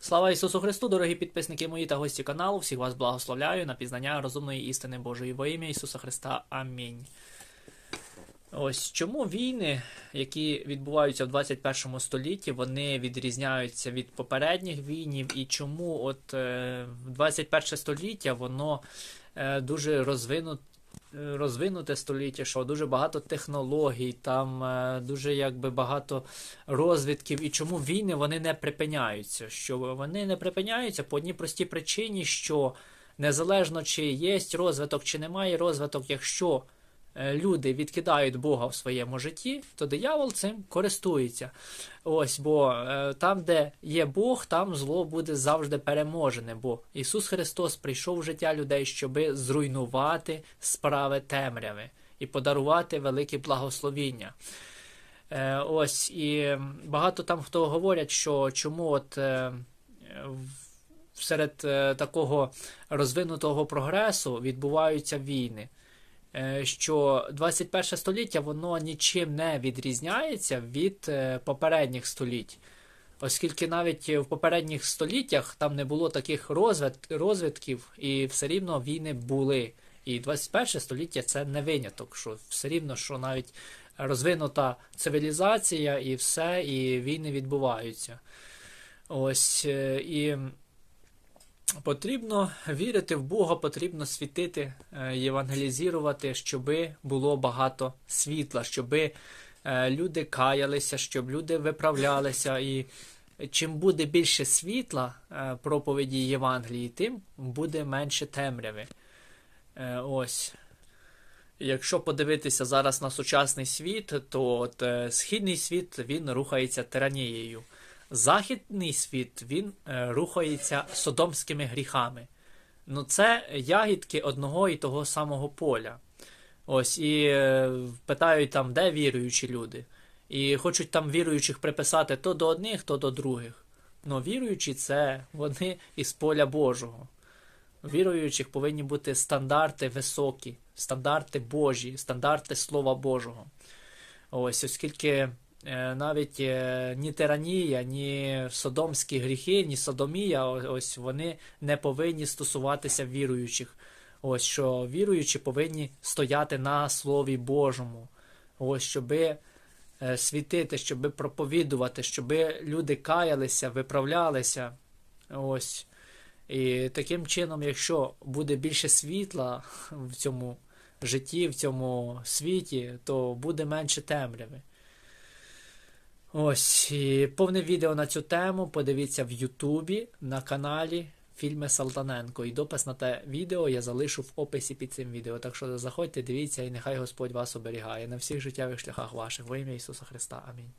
Слава Ісусу Христу, дорогі підписники мої та гості каналу. Всіх вас благословляю на пізнання розумної істини Божої во ім'я Ісуса Христа. Амінь. Ось чому війни, які відбуваються в 21 столітті, вони відрізняються від попередніх війнів, і чому от е, 21 століття воно е, дуже розвинуте. Розвинуте століття, що дуже багато технологій, там е, дуже якби багато розвідків. І чому війни вони не припиняються? Що вони не припиняються по одній простій причині, що незалежно чи є розвиток, чи немає розвиток, якщо е, люди відкидають Бога в своєму житті, то диявол цим користується. Ось, бо е, там, де є Бог, там зло буде завжди переможене. Бо Ісус Христос прийшов в життя людей, щоби зруйнувати справи темряви і подарувати велике благословіння. Е, ось і багато там хто говорять, що чому от е, серед е, такого розвинутого прогресу відбуваються війни. Е, Що 21 століття воно нічим не відрізняється від е, попередніх століть. Оскільки навіть в попередніх століттях там не було таких розвид, розвідків, і все рівно війни були. І 21 століття це не виняток, що все рівно, що навіть розвинута цивілізація і все, і війни відбуваються. Ось е, і потрібно вірити в Бога, потрібно світити, е, євангелізувати, щоби було багато світла, щоби е, люди каялися, щоб люди виправлялися. І чим буде більше світла е, проповіді Євангелії, тим буде менше темряви. Ось. Якщо подивитися зараз на сучасний світ, то от, східний світ він рухається тиранією. Західний світ він е, рухається содомськими гріхами. Ну, це ягідки одного і того самого поля. Ось, і е, питають там, де віруючі люди. І хочуть там віруючих приписати то до одних, то до других. Ну, віруючі це вони із поля Божого. Віруючих повинні бути стандарти високі, стандарти Божі, стандарти Слова Божого. Ось, оскільки навіть е, ні тиранія, ні содомські гріхи, ні содомія, ось вони не повинні стосуватися віруючих. Ось що віруючі повинні стояти на Слові Божому. Ось щоби е, світити, щоби проповідувати, щоби люди каялися, виправлялися. Ось. І таким чином, якщо буде більше світла в цьому житті, в цьому світі, то буде менше темряви. Ось, повне відео на цю тему подивіться в Ютубі на каналі Фільми Салтаненко. І допис на те відео я залишу в описі під цим відео. Так що заходьте, дивіться, і нехай Господь вас оберігає на всіх життєвих шляхах ваших. Во ім'я Ісуса Христа. Амінь.